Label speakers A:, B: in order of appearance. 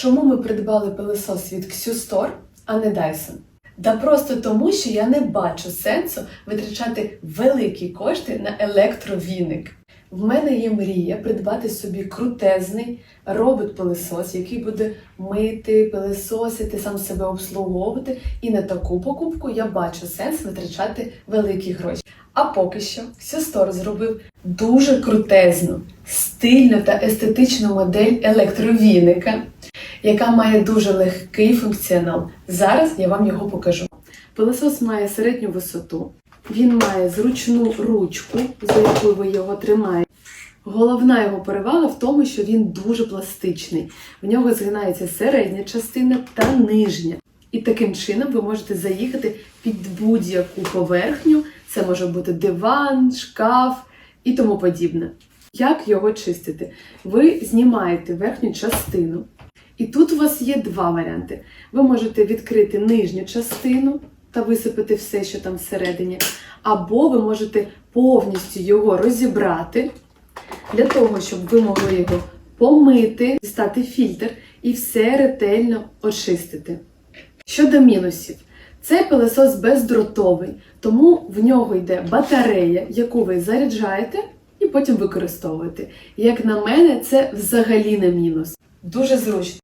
A: Чому ми придбали пилосос від Xustore, а не Dyson? Да просто тому, що я не бачу сенсу витрачати великі кошти на електровіник. В мене є мрія придбати собі крутезний робот-пилосос, який буде мити, пилососити, сам себе обслуговувати. І на таку покупку я бачу сенс витрачати великі гроші. А поки що Xustore зробив дуже крутезну, стильну та естетичну модель електровіника, яка має дуже легкий функціонал. Зараз я вам його покажу. Пилосос має середню висоту, він має зручну ручку, за якою ви його тримаєте. Головна його перевага в тому, що він дуже пластичний. В нього згинається середня частина та нижня. І таким чином ви можете заїхати під будь-яку поверхню. Це може бути диван, шкаф і тому подібне. Як його чистити? Ви знімаєте верхню частину, і тут у вас є два варіанти. Ви можете відкрити нижню частину та висипати все, що там всередині, або ви можете повністю його розібрати для того, щоб ви могли його помити, дістати фільтр і все ретельно очистити. Щодо мінусів, цей пилосос бездротовий, тому в нього йде батарея, яку ви заряджаєте і потім використовуєте. Як на мене, це взагалі не мінус. Дуже зручно.